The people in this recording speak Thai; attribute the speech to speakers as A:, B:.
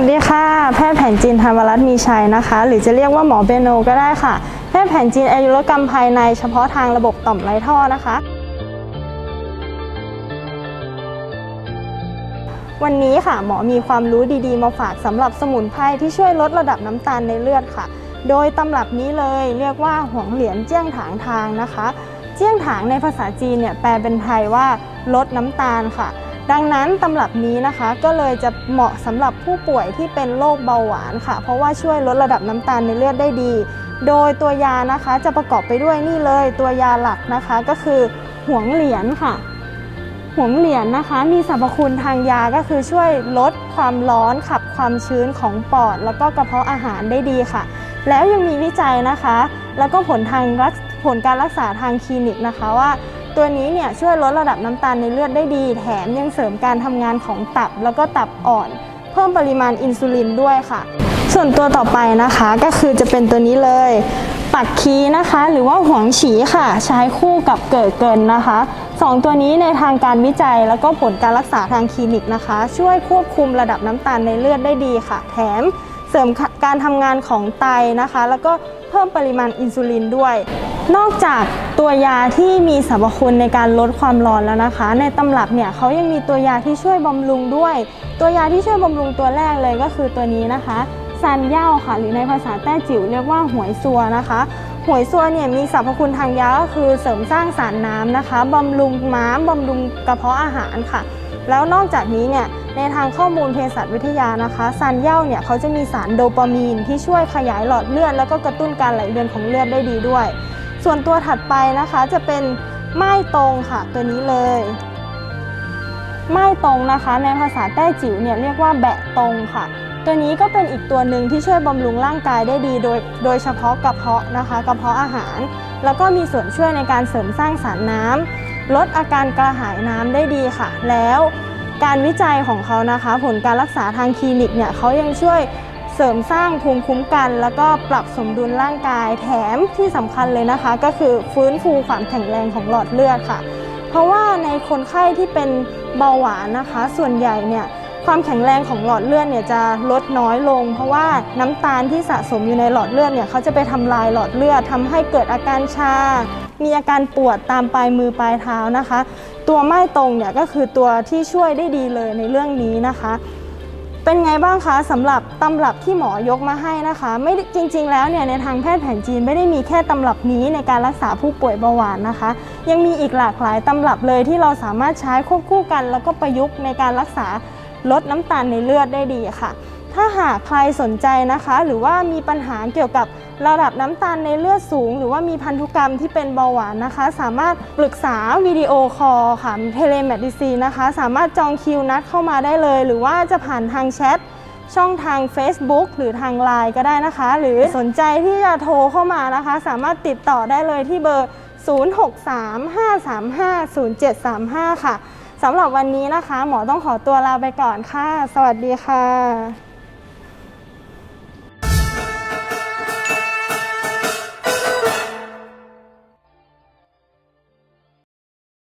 A: วัสดีค่ะ แพทย์แผนจีนธรรมรัตน์มีชัยนะคะ หรือจะเรียกว่าหมอเบโนก็ได้ค่ะ แพทย์แผนจีนอายุรกรรมภายในเฉพาะทางระบบต่อมไรท่อนะคะ วันนี้ค่ะหมอมีความรู้ดีๆ มาฝากสำหรับสมุนไพรที่ช่วยลดระดับน้ำตาลในเลือดค่ะ โดยตำรับนี้เลยเรียกว่าหวงเหรียญเจี้ยงถางทางนะคะ เจี้ยงถางในภาษาจีนเนี่ยแปลเป็นไทยว่าลดน้ำตาลค่ะ ดังนั้นตำรับนี้นะคะก็เลยจะเหมาะสำหรับผู้ป่วยที่เป็นโรคเบาหวานค่ะ เพราะว่าช่วยลดระดับน้ำตาลในเลือดได้ดี โดยตัวยานะคะจะประกอบไปด้วยนี่เลย ตัวยาหลักนะคะก็คือหวงเหรียญค่ะหวงเหรียญนะคะ มีสรรพคุณทางยาก็คือช่วยลดความร้อนขับความชื้นของปอด แล้วก็กระเพาะอาหารได้ดีค่ะ แล้วยังมีวิจัยนะคะ แล้วก็ผลทางรักผลการรักษาทางคลินิกนะคะว่า ตัวนี้เนี่ยช่วยลดระดับน้ำตาลในเลือดได้ดี แถมยังเสริมการทำงานของตับแล้วก็ตับอ่อน เพิ่มปริมาณอินซูลินด้วยค่ะ ส่วนตัวต่อไปนะคะก็คือจะเป็นตัวนี้เลย ปักคีนะคะ หรือว่าหวงฉีค่ะ ใช้คู่กับเกิดเกินนะคะสองตัวนี้ในทางการวิจัยแล้วก็ผลการรักษาทางคลินิกนะคะ ช่วยควบคุมระดับน้ำตาลในเลือดได้ดีค่ะ แถมเสริมการทำงานของไตนะคะ แล้วก็เพิ่มปริมาณอินซูลินด้วย นอกจากตัวยาที่มีสรรพคุณในการลดความร้อนแล้วนะคะ ในตำรับเนี่ยเขายังมีตัวยาที่ช่วยบำรุงด้วย ตัวยาที่ช่วยบำรุงตัวแรกเลยก็คือตัวนี้นะคะซันเย่าค่ะ หรือในภาษาแต้จิ๋วเรียกว่าหวยซัวนะคะหวยซัวเนี่ยมีสรรพคุณทางยาก็คือเสริมสร้างสารน้ำนะคะบำรุงม้ามบำรุงกระเพาะอาหารค่ะ แล้วนอกจากนี้เนี่ยในทางข้อมูลเภสัชวิทยานะคะซันเย่าเนี่ยเขาจะมีสารโดปามีนที่ช่วยขยายหลอดเลือดแล้วก็กระตุ้นการไหลเวียนของเลือดได้ดีด้วย ส่วนตัวถัดไปนะคะจะเป็นไม้ตรงค่ะ ตัวนี้เลยไม้ตรงนะคะ ในภาษาแต้จิ๋วเนี่ยเรียกว่าแบะตรงค่ะ ตัวนี้ก็เป็นอีกตัวหนึ่งที่ช่วยบำรุงร่างกายได้ดีโดยโดยเฉพาะกระเพาะนะคะกระเพาะอาหาร แล้วก็มีส่วนช่วยในการเสริมสร้างสารน้ำลดอาการกระหายน้ำได้ดีค่ะ แล้วการวิจัยของเขานะคะ ผลการรักษาทางคลินิกเนี่ยเขายังช่วย เสริมสร้างภูมิคุ้มกัน แล้วก็ปรับสมดุลร่างกายแถมที่สำคัญเลยนะคะ ก็คือฟื้นฟูความแข็งแรงของหลอดเลือดค่ะ เพราะว่าในคนไข้ที่เป็นเบาหวานนะคะ ส่วนใหญ่เนี่ยความแข็งแรงของหลอดเลือดเนี่ยจะลดน้อยลง เพราะว่าน้ำตาลที่สะสมอยู่ในหลอดเลือดเนี่ยเขาจะไปทำลายหลอดเลือดทำให้เกิดอาการชา มีอาการปวดตามปลายมือปลายเท้านะคะ ตัวไม้ตรงเนี่ยก็คือตัวที่ช่วยได้ดีเลยในเรื่องนี้นะคะ เป็นไงบ้างคะสำหรับตำรับที่หมอยกมาให้นะคะ ไม่จริง ๆ แล้วเนี่ยในทางแพทย์แผนจีนไม่ได้มีแค่ตำรับนี้ในการรักษาผู้ป่วยเบาหวานนะคะ ยังมีอีกหลากหลายตำรับเลยที่เราสามารถใช้ควบคู่กัน แล้วก็ประยุกต์ในการรักษาลดน้ำตาลในเลือดได้ดีค่ะ ถ้าหากใครสนใจนะคะ หรือว่ามีปัญหาเกี่ยวกับระดับน้ำตาลในเลือดสูง หรือว่ามีพันธุกรรมที่เป็นเบาหวานนะคะ สามารถปรึกษาวิดีโอคอลค่ะเทเลเมดิซีนะคะ สามารถจองคิวนัดเข้ามาได้เลย หรือว่าจะผ่านทางแชทช่องทาง Facebook หรือทาง Line ก็ได้นะคะ หรือสนใจที่จะโทรเข้ามานะคะ สามารถติดต่อได้เลยที่เบอร์ 0635350735 ค่ะสำหรับวันนี้นะคะ หมอต้องขอตัวลาไปก่อนค่ะ สวัสดีค่ะ